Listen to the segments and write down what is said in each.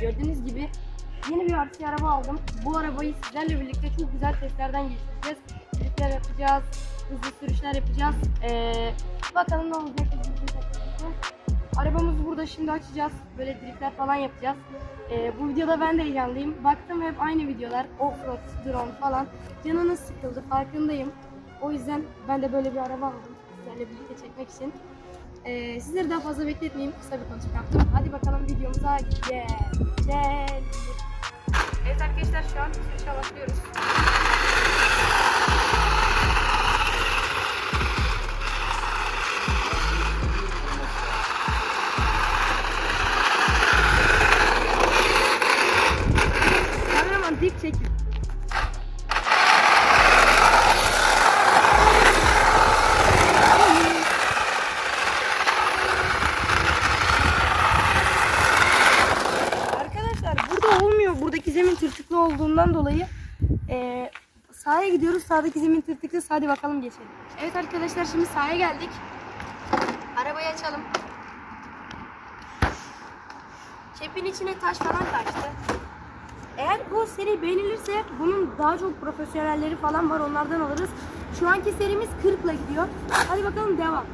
gördüğünüz gibi yeni bir RC araba aldım. Bu arabayı sizlerle birlikte çok güzel testlerden geçireceğiz. Driftler yapacağız, hızlı sürüşler yapacağız. Ee, bakalım ne olacak. Arabamızı burada şimdi açacağız. Böyle driftler falan yapacağız. Ee, bu videoda ben de heyecanlıyım. Baktım hep aynı videolar. Offroad, drone falan. Canınız sıkıldı farkındayım. O yüzden ben de böyle bir araba aldım. Sizlerle birlikte çekmek için. Ee, sizleri daha fazla bekletmeyeyim. Kısa bir konuşma yaptım. Hadi bakalım videomuza geçelim. Evet arkadaşlar şu an sürüşe başlıyoruz. Dolayı eee sahaya gidiyoruz. Sağdaki zemin tırtıklı. Hadi bakalım geçelim. Evet arkadaşlar şimdi sahaya geldik. Arabayı açalım. Çepin içine taş falan kaçtı. Eğer bu seri beğenilirse bunun daha çok profesyonelleri falan var onlardan alırız. Şu anki serimiz 40 ile gidiyor. Hadi bakalım devam.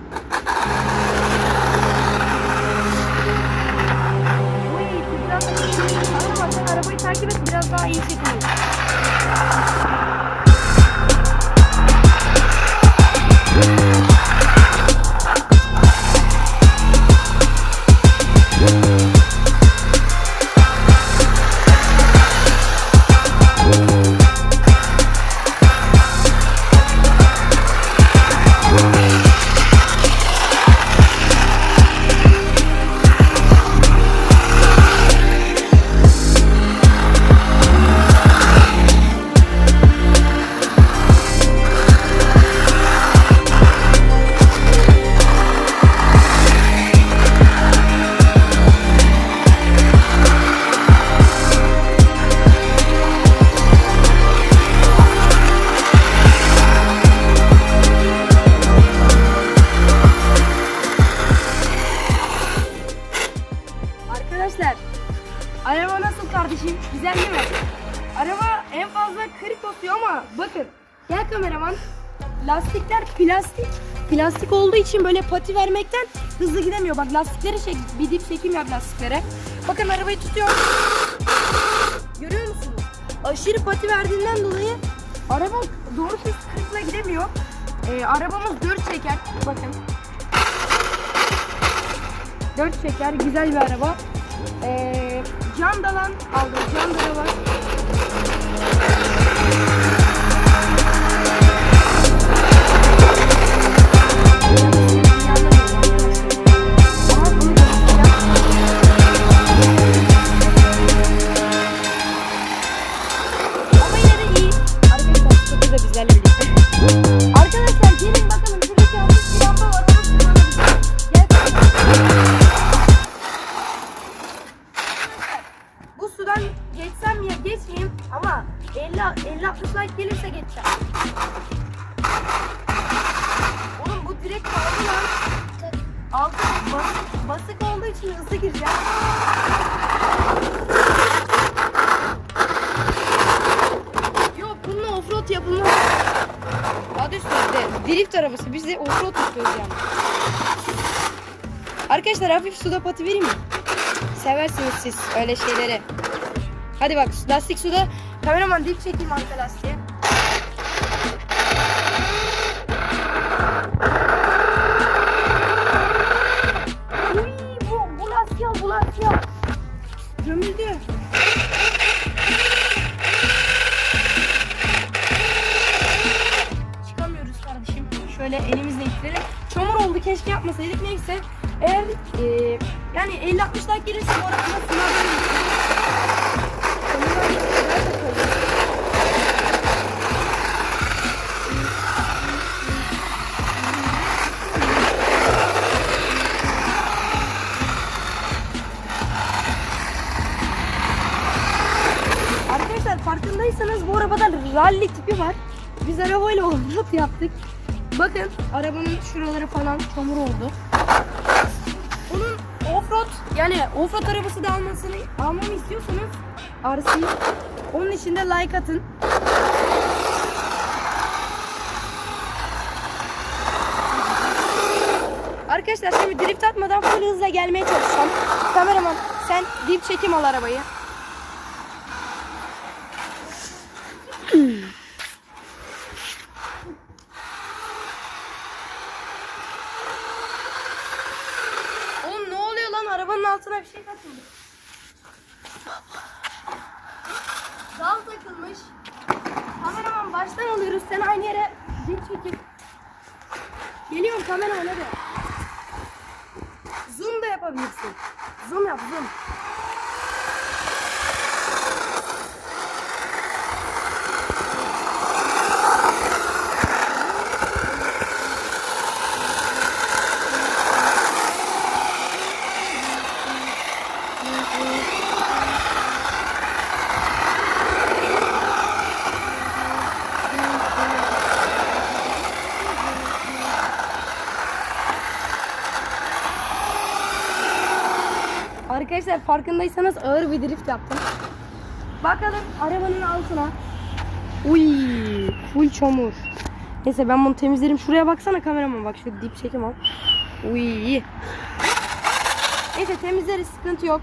Uy, biraz Ama sen arabayı takip et biraz daha iyi çekilir. Lastikler plastik plastik olduğu için böyle pati vermekten hızlı gidemiyor. Bak lastikleri çek bir dip çekim yap lastiklere. Bakın arabayı tutuyor. Görüyor musunuz? Aşırı pati verdiğinden dolayı araba doğru hız 40'la gidemiyor. Ee, arabamız 4 çeker. Bakın. 4 çeker güzel bir araba. Ee, cam dalan aldım. Cam dalı arabası. Biz de offroad yapıyoruz yani. Arkadaşlar hafif suda pati vereyim mi? Seversiniz siz öyle şeyleri. Hadi bak lastik suda. Kameraman dip çekeyim arka lastiğe. Uy, bu, bu lastiğe al, bu lastiğe al. Gömüldü. gelirse eğer e, yani 50 60 like gelirse bu arada sınavdan Arkadaşlar farkındaysanız bu arabada rally tipi var. Biz arabayla overload yaptık. Bakın arabanın şuraları falan çamur oldu. Offroad yani offroad arabası da almasını almamı istiyorsanız RC onun için de like atın. Arkadaşlar şimdi drift atmadan full hızla gelmeye çalışacağım. Kameraman sen dip çekim al arabayı. Yapabilirsin. Zoom yap zoom. Arkadaşlar farkındaysanız ağır bir drift yaptım. Bakalım arabanın altına. Uy, full çamur. Neyse ben bunu temizlerim. Şuraya baksana kameraman bak şu dip çekim al. Uy. Neyse temizleriz sıkıntı yok.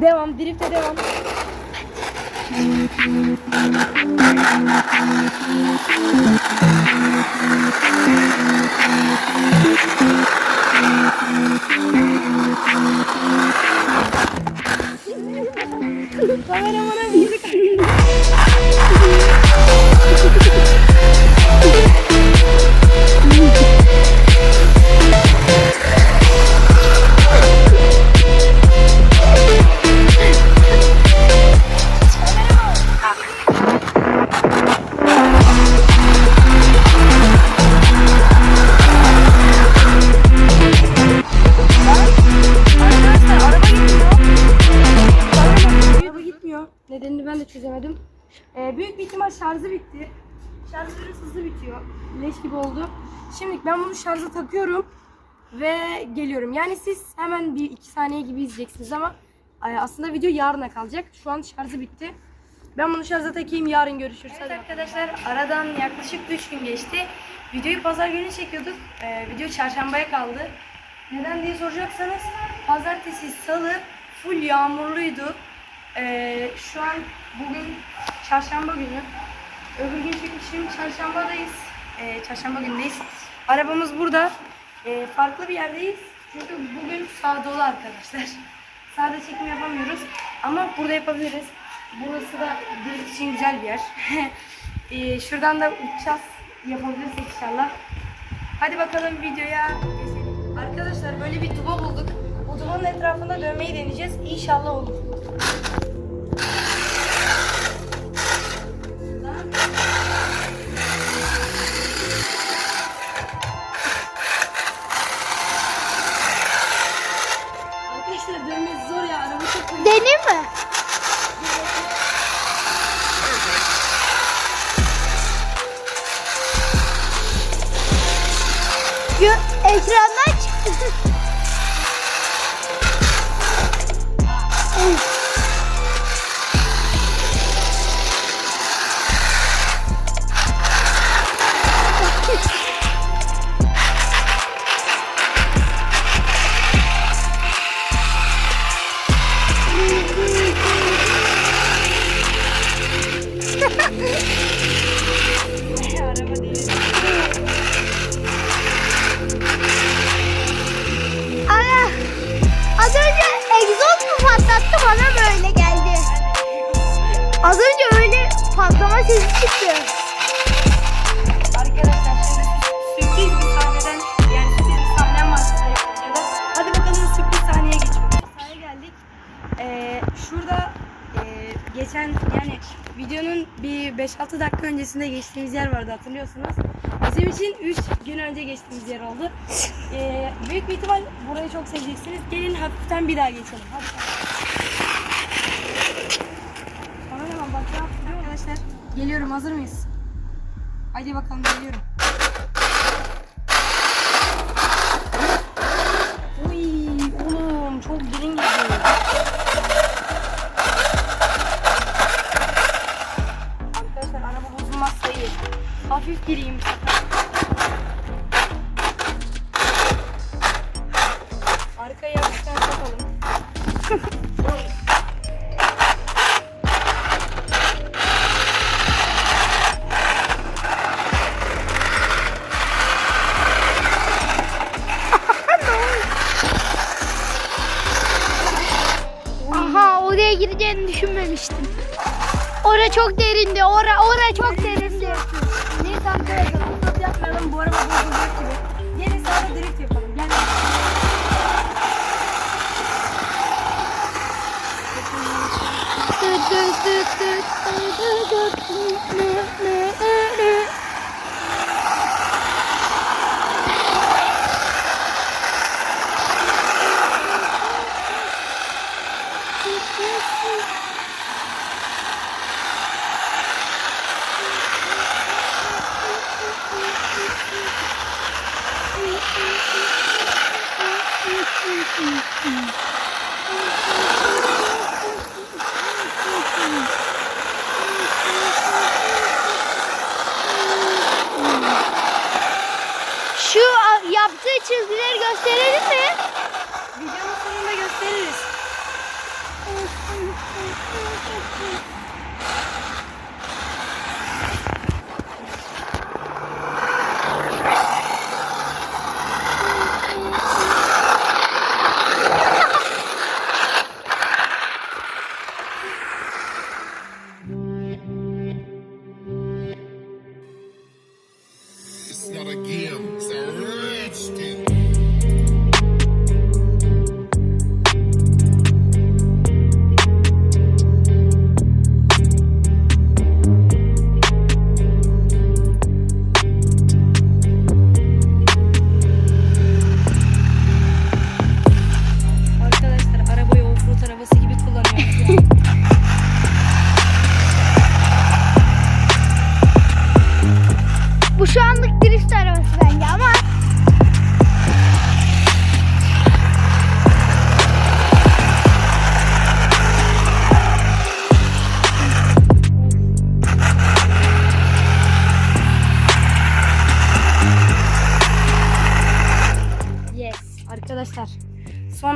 Devam drifte devam. I don't wanna Ee, büyük bir ihtimal şarjı bitti. Şarjı biraz hızlı bitiyor. Leş gibi oldu. Şimdi ben bunu şarja takıyorum ve geliyorum. Yani siz hemen bir iki saniye gibi izleyeceksiniz ama e, aslında video yarına kalacak. Şu an şarjı bitti. Ben bunu şarja takayım yarın görüşürüz. Evet arkadaşlar aradan yaklaşık 3 gün geçti. Videoyu pazar günü çekiyorduk. Ee, video çarşambaya kaldı. Neden diye soracaksanız pazartesi, salı full yağmurluydu. Ee, şu an bugün çarşamba günü. Öbür gün çekmişim çarşambadayız. Ee, çarşamba gündeyiz. Arabamız burada. Ee, farklı bir yerdeyiz. Çünkü bugün sağ dolu arkadaşlar. Sağda çekim yapamıyoruz. Ama burada yapabiliriz. Burası da drift için güzel bir yer. Ee, şuradan da uçacağız. Yapabilirsek inşallah. Hadi bakalım videoya. Arkadaşlar böyle bir duba bulduk. Bu dubanın etrafında dönmeyi deneyeceğiz. İnşallah olur. Gö bir 5-6 dakika öncesinde geçtiğimiz yer vardı hatırlıyorsunuz. Bizim için 3 gün önce geçtiğimiz yer oldu. Ee, büyük bir ihtimal burayı çok seveceksiniz. Gelin hafiften bir daha geçelim. Hadi. Kameraman bak ne yaptım arkadaşlar. Geliyorum hazır mıyız? Haydi bakalım geliyorum. Hafif gireyim bu. Arkaya yapışkan satalım. Aha oraya gireceğini düşünmemiştim. Ora çok derindi. Ora ora çok derindi. Neyse arkadaşlar offroad yapmayalım bu araba bozulacak gibi. Gelin sağda drift yapalım. Gel. Dıt dıt dıt dıt dıt dıt すごいすごい。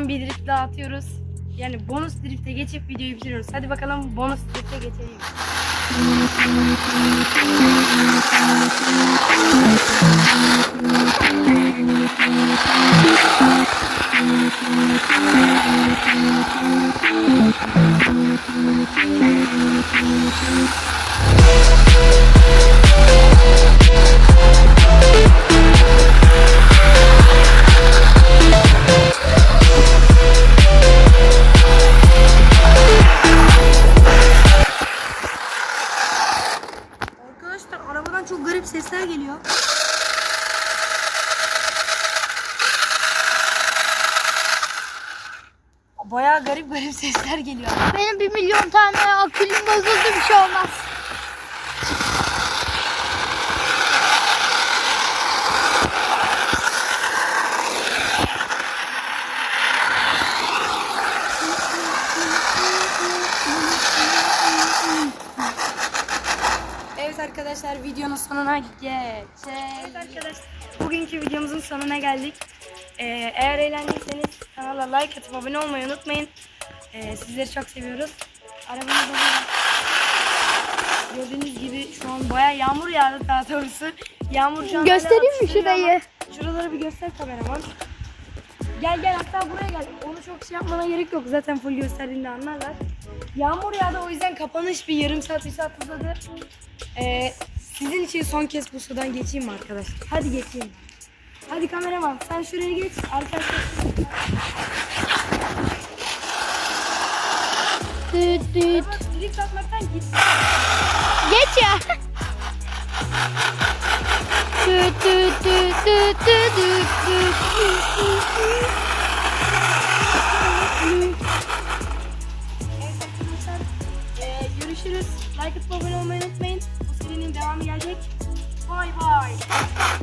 Bir drift daha atıyoruz. Yani bonus drifte geçip videoyu bitiriyoruz. Hadi bakalım bonus drifte geçelim. Arkadaşlar Bayağı garip garip sesler geliyor. benim bir milyon tane akülüm bozuldu bir şey olmaz. Evet arkadaşlar videonun sonuna geçelim. Evet arkadaşlar bugünkü videomuzun sonuna geldik. Ee, eğer eğlendiyseniz kanala like atıp abone olmayı unutmayın. Ee, sizleri çok seviyoruz. Arabamızda da gördüğünüz gibi şu an baya yağmur yağdı daha doğrusu. Yağmur şu an Göstereyim mi şurayı? ama Şuraları bir göster kameraman. Gel gel hatta buraya gel. Onu çok şey yapmana gerek yok. Zaten full gösterdiğinde anlarlar. Yağmur yağdı o yüzden kapanış bir yarım saat bir saat uzadı. Ee, sizin için son kez bu sudan geçeyim mi arkadaşlar? Hadi geçeyim. Hadi kameraman sen şuraya geç. Arkadaşlar Düt düt. drift atmaktan git. Geç ya. Düt düt düt düt düt düt düt düt düt. Ee, görüşürüz. Like atıp abone olmayı unutmayın. serinin devamı gelecek. Bay bay.